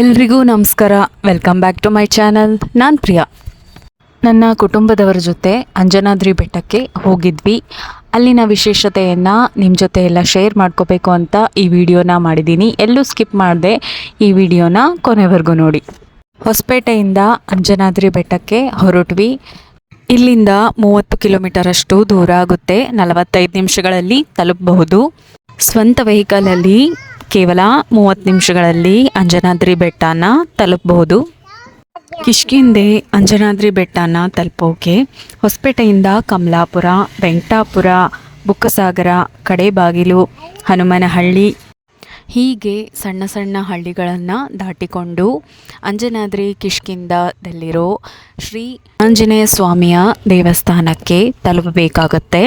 ಎಲ್ರಿಗೂ ನಮಸ್ಕಾರ. Welcome back to my channel ನಾನು ಪ್ರಿಯಾ. ನನ್ನ ಕುಟುಂಬದವರ ಜೊತೆ ಅಂಜನಾದ್ರಿ ಬೆಟ್ಟಕ್ಕೆ ಹೋಗಿದ್ವಿ. ಅಲ್ಲಿನ ವಿಶೇಷತೆಯನ್ನು ನಿಮ್ಮ ಜೊತೆ ಎಲ್ಲ ಶೇರ್ ಮಾಡ್ಕೋಬೇಕು ಅಂತ ಈ ವಿಡಿಯೋನ ಮಾಡಿದ್ದೀನಿ ಎಲ್ಲೂ ಸ್ಕಿಪ್ ಮಾಡಿದೆ ಈ ವಿಡಿಯೋನ ಕೊನೆವರೆಗೂ ನೋಡಿ. ಹೊಸಪೇಟೆಯಿಂದ ಅಂಜನಾದ್ರಿ ಬೆಟ್ಟಕ್ಕೆ ಹೊರಟ್ವಿ. ಇಲ್ಲಿಂದ ಮೂವತ್ತು ಕಿಲೋಮೀಟರ್ ಅಷ್ಟು ದೂರ ಆಗುತ್ತೆ. ನಲವತ್ತೈದು ನಿಮಿಷಗಳಲ್ಲಿ ತಲುಪಬಹುದು. ಸ್ವಂತ ವೆಹಿಕಲಲ್ಲಿ ಕೇವಲ ಮೂವತ್ತು ನಿಮಿಷಗಳಲ್ಲಿ ಅಂಜನಾದ್ರಿ ಬೆಟ್ಟನ ತಲುಪಬಹುದು. ಕಿಷ್ಕಿಂದೆ ಅಂಜನಾದ್ರಿ ಬೆಟ್ಟನ ತಲುಪೋಕೆ ಹೊಸಪೇಟೆಯಿಂದ ಕಮಲಾಪುರ, ವೆಂಕಟಾಪುರ, ಬುಕ್ಕಸಾಗರ, ಕಡೆಬಾಗಿಲು, ಹನುಮನಹಳ್ಳಿ ಹೀಗೆ ಸಣ್ಣ ಸಣ್ಣ ಹಳ್ಳಿಗಳನ್ನು ದಾಟಿಕೊಂಡು ಅಂಜನಾದ್ರಿ ಕಿಷ್ಕಿಂದದಲ್ಲಿರೋ ಶ್ರೀ ಆಂಜನೇಯ ಸ್ವಾಮಿಯ ದೇವಸ್ಥಾನಕ್ಕೆ ತಲುಪಬೇಕಾಗತ್ತೆ.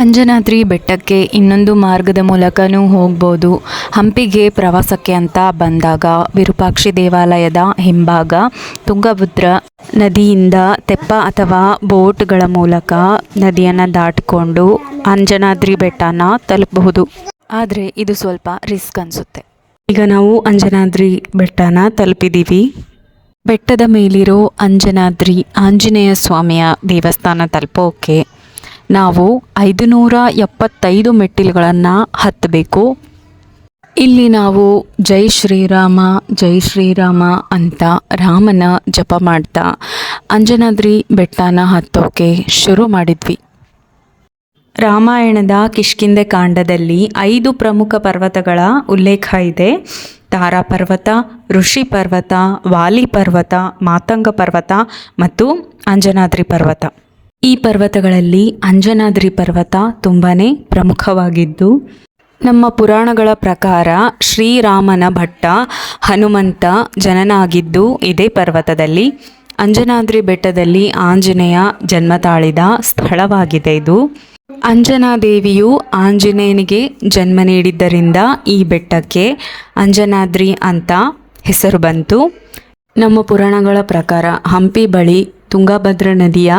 ಅಂಜನಾದ್ರಿ ಬೆಟ್ಟಕ್ಕೆ ಇನ್ನೊಂದು ಮಾರ್ಗದ ಮೂಲಕನೂ ಹೋಗ್ಬೋದು. ಹಂಪಿಗೆ ಪ್ರವಾಸಕ್ಕೆ ಅಂತ ಬಂದಾಗ ವಿರೂಪಾಕ್ಷಿ ದೇವಾಲಯದ ಹಿಂಭಾಗ ತುಂಗಭದ್ರ ನದಿಯಿಂದ ತೆಪ್ಪ ಅಥವಾ ಬೋಟ್ಗಳ ಮೂಲಕ ನದಿಯನ್ನು ದಾಟಿಕೊಂಡು ಅಂಜನಾದ್ರಿ ಬೆಟ್ಟನ ತಲುಪಬಹುದು. ಆದರೆ ಇದು ಸ್ವಲ್ಪ ರಿಸ್ಕ್ ಅನಿಸುತ್ತೆ. ಈಗ ನಾವು ಅಂಜನಾದ್ರಿ ಬೆಟ್ಟನ ತಲುಪಿದ್ದೀವಿ ಬೆಟ್ಟದ ಮೇಲಿರೋ ಅಂಜನಾದ್ರಿ ಆಂಜನೇಯ ಸ್ವಾಮಿಯ ದೇವಸ್ಥಾನ ತಲುಪೋಕೆ ನಾವು ಐದು ನೂರ ಎಪ್ಪತ್ತೈದು ಮೆಟ್ಟಿಲುಗಳನ್ನು ಹತ್ತಬೇಕು. ಇಲ್ಲಿ ನಾವು ಜೈ ಶ್ರೀರಾಮ ಜೈ ಶ್ರೀರಾಮ ಅಂತ ರಾಮನ ಜಪ ಮಾಡ್ತಾ ಅಂಜನಾದ್ರಿ ಬೆಟ್ಟನ ಹತ್ತೋಕೆ ಶುರು ಮಾಡಿದ್ವಿ. ರಾಮಾಯಣದ ಕಿಷ್ಕಿಂದೆ ಕಾಂಡದಲ್ಲಿ ಐದು ಪ್ರಮುಖ ಪರ್ವತಗಳ ಉಲ್ಲೇಖ ಇದೆ. ತಾರಾ ಪರ್ವತ ಋಷಿ ಪರ್ವತ, ವಾಲಿ ಪರ್ವತ, ಮಾತಂಗ ಪರ್ವತ ಮತ್ತು ಅಂಜನಾದ್ರಿ ಪರ್ವತ. ಈ ಪರ್ವತಗಳಲ್ಲಿ ಅಂಜನಾದ್ರಿ ಪರ್ವತ ತುಂಬಾ ಪ್ರಮುಖವಾಗಿದ್ದು, ನಮ್ಮ ಪುರಾಣಗಳ ಪ್ರಕಾರ ಶ್ರೀರಾಮನ ಭಟ್ಟ ಹನುಮಂತ ಜನನಾಗಿದ್ದು ಇದೇ ಪರ್ವತದಲ್ಲಿ. ಅಂಜನಾದ್ರಿ ಬೆಟ್ಟದಲ್ಲಿ ಆಂಜನೇಯ ಜನ್ಮ ತಾಳಿದ ಸ್ಥಳವಾಗಿದೆ ಇದು. ಅಂಜನಾದೇವಿಯು ಆಂಜನೇಯನಿಗೆ ಜನ್ಮ ನೀಡಿದ್ದರಿಂದ ಈ ಬೆಟ್ಟಕ್ಕೆ ಅಂಜನಾದ್ರಿ ಅಂತ ಹೆಸರು ಬಂತು. ನಮ್ಮ ಪುರಾಣಗಳ ಪ್ರಕಾರ ಹಂಪಿ ಬಳಿ ತುಂಗಭದ್ರಾ ನದಿಯ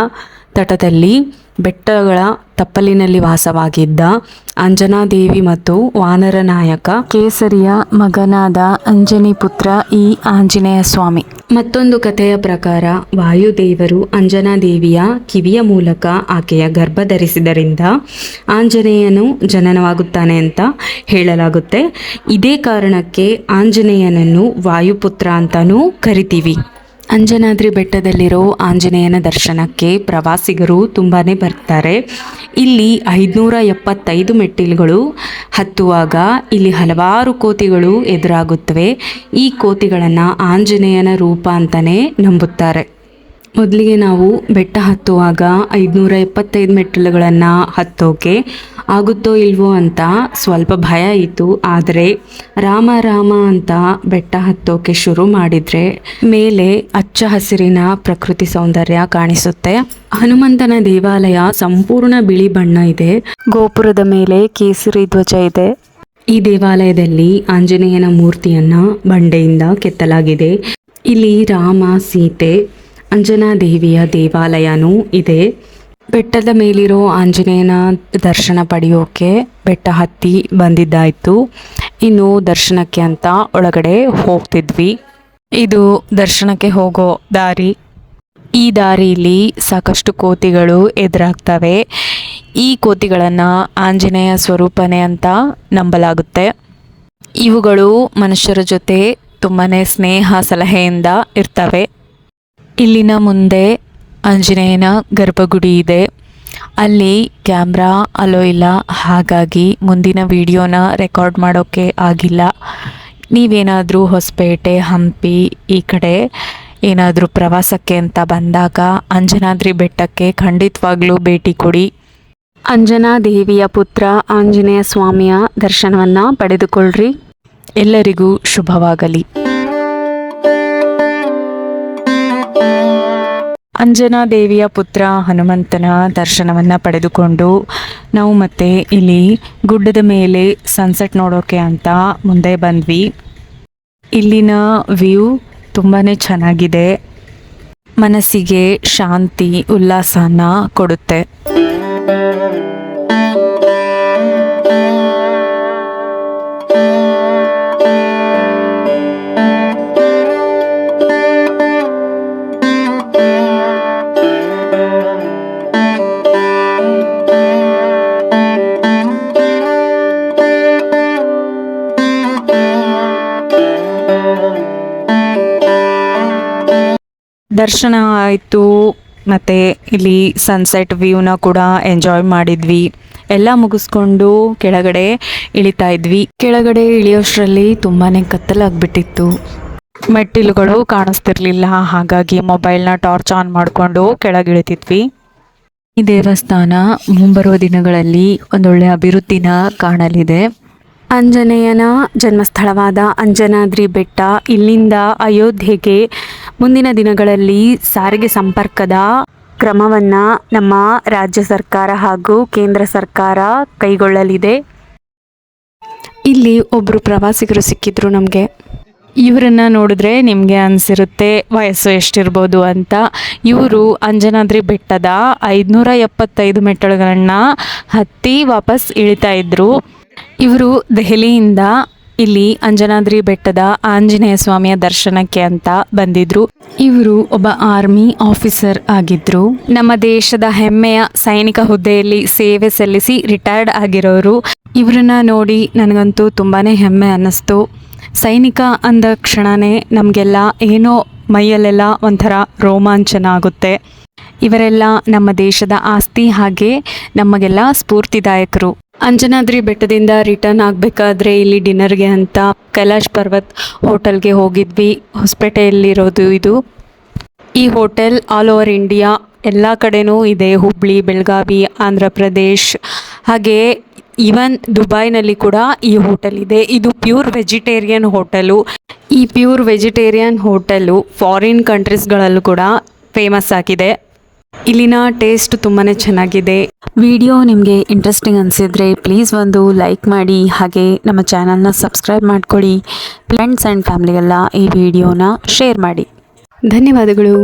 ತಟದಲ್ಲಿ ಬೆಟ್ಟಗಳ ತಪ್ಪಲಿನಲ್ಲಿ ವಾಸವಾಗಿದ್ದ ಅಂಜನಾದೇವಿ ಮತ್ತು ವಾನರ ನಾಯಕ ಕೇಸರಿಯ ಮಗನಾದ ಅಂಜನಿ ಪುತ್ರ ಈ ಆಂಜನೇಯ ಸ್ವಾಮಿ ಮತ್ತೊಂದು ಕಥೆಯ ಪ್ರಕಾರ ವಾಯುದೇವರು ಅಂಜನಾದೇವಿಯ ಕಿವಿಯ ಮೂಲಕ ಆಕೆಯ ಗರ್ಭ ಧರಿಸಿದರಿಂದ ಆಂಜನೇಯನು ಜನನವಾಗುತ್ತಾನೆ ಅಂತ ಹೇಳಲಾಗುತ್ತೆ. ಇದೇ ಕಾರಣಕ್ಕೆ ಆಂಜನೇಯನನ್ನು ವಾಯುಪುತ್ರ ಅಂತಾನೂ ಕರಿತೀವಿ. ಅಂಜನಾದ್ರಿ ಬೆಟ್ಟದಲ್ಲಿರೋ ಆಂಜನೇಯನ ದರ್ಶನಕ್ಕೆ ಪ್ರವಾಸಿಗರು ತುಂಬಾ ಬರ್ತಾರೆ. ಇಲ್ಲಿ ಐದುನೂರ ಎಪ್ಪತ್ತೈದು ಮೆಟ್ಟಿಲುಗಳು ಹತ್ತುವಾಗ ಇಲ್ಲಿ ಹಲವಾರು ಕೋತಿಗಳು ಎದುರಾಗುತ್ತವೆ. ಈ ಕೋತಿಗಳನ್ನು ಆಂಜನೇಯನ ರೂಪ ಅಂತಲೇ ನಂಬುತ್ತಾರೆ. ಮೊದಲಿಗೆ ನಾವು ಬೆಟ್ಟ ಹತ್ತುವಾಗ ಐದುನೂರ ಎಪ್ಪತ್ತೈದು ಮೆಟ್ಟಿಲುಗಳನ್ನು ಹತ್ತೋಕೆ ಆಗುತ್ತೋ ಇಲ್ವೋ ಅಂತ ಸ್ವಲ್ಪ ಭಯ ಇತ್ತು. ಆದರೆ ರಾಮ ರಾಮ ಅಂತ ಬೆಟ್ಟ ಹತ್ತೋಕೆ ಶುರು ಮಾಡಿದರೆ ಮೇಲೆ ಹಚ್ಚ ಹಸಿರಿನ ಪ್ರಕೃತಿ ಸೌಂದರ್ಯ ಕಾಣಿಸುತ್ತೆ. ಹನುಮಂತನ ದೇವಾಲಯ ಸಂಪೂರ್ಣ ಬಿಳಿ ಬಣ್ಣ ಇದೆ. ಗೋಪುರದ ಮೇಲೆ ಕೇಸರಿ ಧ್ವಜ ಇದೆ. ಈ ದೇವಾಲಯದಲ್ಲಿ ಆಂಜನೇಯನ ಮೂರ್ತಿಯನ್ನು ಬಂಡೆಯಿಂದ ಕೆತ್ತಲಾಗಿದೆ. ಇಲ್ಲಿ ರಾಮ, ಸೀತೆ ಅಂಜನಾ ದೇವಿಯ ದೇವಾಲಯನೂ ಇದೆ. ಬೆಟ್ಟದ ಮೇಲಿರೋ ಆಂಜನೇಯನ ದರ್ಶನ ಪಡೆಯೋಕೆ ಬೆಟ್ಟ ಹತ್ತಿ ಬಂದಿದ್ದಾಯಿತು. ಇನ್ನು ದರ್ಶನಕ್ಕೆ ಅಂತ ಒಳಗಡೆ ಹೋಗ್ತಿದ್ವಿ. ಇದು ದರ್ಶನಕ್ಕೆ ಹೋಗೋ ದಾರಿ. ಈ ದಾರಿಯಲ್ಲಿ ಸಾಕಷ್ಟು ಕೋತಿಗಳು ಎದುರಾಗ್ತವೆ. ಈ ಕೋತಿಗಳನ್ನು ಆಂಜನೇಯ ಸ್ವರೂಪನೇ ಅಂತ ನಂಬಲಾಗುತ್ತೆ. ಇವುಗಳು ಮನುಷ್ಯರ ಜೊತೆ ತುಂಬಾ ಸ್ನೇಹ, ಸಲಹೆಯಿಂದ ಇರ್ತವೆ. ಇಲ್ಲಿನ ಮುಂದೆ ಆಂಜನೇಯನ ಗರ್ಭಗುಡಿ ಇದೆ. ಅಲ್ಲಿ ಕ್ಯಾಮ್ರಾ ಅಲೋ ಇಲ್ಲ. ಹಾಗಾಗಿ ಮುಂದಿನ ವಿಡಿಯೋನ ರೆಕಾರ್ಡ್ ಮಾಡೋಕ್ಕೆ ಆಗಿಲ್ಲ. ನೀವೇನಾದರೂ ಹೊಸಪೇಟೆ ಹಂಪಿ ಈ ಕಡೆ ಏನಾದರೂ ಪ್ರವಾಸಕ್ಕೆ ಅಂತ ಬಂದಾಗ ಅಂಜನಾದ್ರಿ ಬೆಟ್ಟಕ್ಕೆ ಖಂಡಿತವಾಗ್ಲೂ ಭೇಟಿ ಕೊಡಿ. ಅಂಜನಾ ದೇವಿಯ ಪುತ್ರ ಆಂಜನೇಯ ಸ್ವಾಮಿಯ ದರ್ಶನವನ್ನು ಪಡೆದುಕೊಳ್ಳ್ರಿ ಎಲ್ಲರಿಗೂ ಶುಭವಾಗಲಿ. ಅಂಜನಾ ದೇವಿಯ ಪುತ್ರ ಹನುಮಂತನ ದರ್ಶನವನ್ನು ಪಡೆದುಕೊಂಡು ನಾವು ಮತ್ತೆ ಇಲ್ಲಿ ಗುಡ್ಡದ ಮೇಲೆ ಸನ್ಸೆಟ್ ನೋಡೋಕೆ ಅಂತ ಮುಂದೆ ಬಂದ್ವಿ. ಇಲ್ಲಿನ ವ್ಯೂ ತುಂಬಾ ಚೆನ್ನಾಗಿದೆ. ಮನಸ್ಸಿಗೆ ಶಾಂತಿ, ಉಲ್ಲಾಸನ ಕೊಡುತ್ತೆ. ದರ್ಶನ ಆಯಿತು, ಮತ್ತು ಇಲ್ಲಿ ಸನ್ಸೆಟ್ ವ್ಯೂನ ಕೂಡ ಎಂಜಾಯ್ ಮಾಡಿದ್ವಿ. ಎಲ್ಲ ಮುಗಿಸ್ಕೊಂಡು ಕೆಳಗಡೆ ಇಳಿತಾ ಇದ್ವಿ. ಕೆಳಗಡೆ ಇಳಿಯೋಷ್ಟರಲ್ಲಿ ತುಂಬಾ ಕತ್ತಲಾಗ್ಬಿಟ್ಟಿತ್ತು. ಮೆಟ್ಟಿಲುಗಳು ಕಾಣಿಸ್ತಿರ್ಲಿಲ್ಲ, ಹಾಗಾಗಿ ಮೊಬೈಲ್ನ ಟಾರ್ಚ್ ಆನ್ ಮಾಡಿಕೊಂಡು ಕೆಳಗಿಳಿತಿದ್ವಿ ಈ ದೇವಸ್ಥಾನ ಮುಂಬರುವ ದಿನಗಳಲ್ಲಿ ಒಂದೊಳ್ಳೆ ಅಭಿವೃದ್ಧಿನ ಕಾಣಲಿದೆ. ಆಂಜನೇಯನ ಜನ್ಮಸ್ಥಳವಾದ ಅಂಜನಾದ್ರಿ ಬೆಟ್ಟ. ಇಲ್ಲಿಂದ ಅಯೋಧ್ಯೆಗೆ ಮುಂದಿನ ದಿನಗಳಲ್ಲಿ ಸಾರಿಗೆ ಸಂಪರ್ಕದ ಕ್ರಮವನ್ನು ನಮ್ಮ ರಾಜ್ಯ ಸರ್ಕಾರ ಹಾಗೂ ಕೇಂದ್ರ ಸರ್ಕಾರ ಕೈಗೊಳ್ಳಲಿದೆ. ಇಲ್ಲಿ ಒಬ್ಬರು ಪ್ರವಾಸಿಗರು ಸಿಕ್ಕಿದ್ರು ನಮಗೆ. ಇವರನ್ನ ನೋಡಿದ್ರೆ ನಿಮಗೆ ಅನಿಸಿರುತ್ತೆ, ವಯಸ್ಸು ಎಷ್ಟಿರ್ಬೋದು ಅಂತ. ಇವರು ಅಂಜನಾದ್ರಿ ಬೆಟ್ಟದ ಐದುನೂರ ಎಪ್ಪತ್ತೈದು ಮೆಟ್ಟಳುಗಳನ್ನು ಹತ್ತಿ ವಾಪಸ್ ಇಳಿತಾ ಇದ್ರು. ಇವರು ದೆಹಲಿಯಿಂದ ಇಲ್ಲಿ ಅಂಜನಾದ್ರಿ ಬೆಟ್ಟದ ಆಂಜನೇಯ ಸ್ವಾಮಿಯ ದರ್ಶನಕ್ಕೆ ಅಂತ ಬಂದಿದ್ರು. ಇವರು ಒಬ್ಬ ಆರ್ಮಿ ಆಫೀಸರ್ ಆಗಿದ್ರು. ನಮ್ಮ ದೇಶದ ಹೆಮ್ಮೆಯ ಸೈನಿಕ ಹುದ್ದೆಯಲ್ಲಿ ಸೇವೆ ಸಲ್ಲಿಸಿ ರಿಟೈರ್ಡ್ ಆಗಿರೋರು. ಇವರನ್ನ ನೋಡಿ ನನಗಂತೂ ತುಂಬಾನೇ ಹೆಮ್ಮೆ ಅನ್ನಿಸ್ತು. ಸೈನಿಕ ಅಂದ ಕ್ಷಣನೇ ನಮಗೆಲ್ಲ ಏನೋ ಮೈಯಲ್ಲೆಲ್ಲ ಒಂಥರ ರೋಮಾಂಚನ ಆಗುತ್ತೆ. ಇವರೆಲ್ಲ ನಮ್ಮ ದೇಶದ ಆಸ್ತಿ ಹಾಗೆ ನಮಗೆಲ್ಲ ಸ್ಫೂರ್ತಿದಾಯಕರು. ಅಂಜನಾದ್ರಿ ಬೆಟ್ಟದಿಂದ ರಿಟರ್ನ್ ಆಗಬೇಕಾದ್ರೆ ಇಲ್ಲಿ ಡಿನ್ನರ್ಗೆ ಅಂತ ಕೈಲಾಶ್ ಪರ್ವತ್ ಹೋಟೆಲ್ಗೆ ಹೋಗಿದ್ವಿ. ಹೊಸಪೇಟೆಯಲ್ಲಿರೋದು ಇದು. ಈ ಹೋಟೆಲ್ ಆಲ್ ಓವರ್ ಇಂಡಿಯಾ ಎಲ್ಲ ಕಡೆನೂ ಇದೆ. ಹುಬ್ಳಿ, ಬೆಳಗಾವಿ, ಆಂಧ್ರ ಪ್ರದೇಶ್. ಹಾಗೆ ಈವನ್ ದುಬೈನಲ್ಲಿ ಕೂಡ ಈ ಹೋಟೆಲ್ ಇದೆ. ಇದು ಪ್ಯೂರ್ ವೆಜಿಟೇರಿಯನ್ ಹೋಟೆಲು. ಈ ಪ್ಯೂರ್ ವೆಜಿಟೇರಿಯನ್ ಹೋಟೆಲು ಫಾರಿನ್ ಕಂಟ್ರೀಸ್ಗಳಲ್ಲೂ ಕೂಡ ಫೇಮಸ್ ಆಗಿದೆ. ಇಲ್ಲಿನ ಟೇಸ್ಟ್ ತುಂಬಾ ಚೆನ್ನಾಗಿದೆ. ವಿಡಿಯೋ ನಿಮಗೆ ಇಂಟ್ರೆಸ್ಟಿಂಗ್ ಅನಿಸಿದ್ರೆ ಪ್ಲೀಸ್ ಒಂದು ಲೈಕ್ ಮಾಡಿ ಹಾಗೆ ನಮ್ಮ ಚಾನಲ್ನ ಸಬ್ಸ್ಕ್ರೈಬ್ ಮಾಡ್ಕೊಳ್ಳಿ. ಫ್ರೆಂಡ್ಸ್ ಆ್ಯಂಡ್ ಫ್ಯಾಮ್ಲಿಗೆಲ್ಲ ಈ ವಿಡಿಯೋನ ಶೇರ್ ಮಾಡಿ. ಧನ್ಯವಾದಗಳು.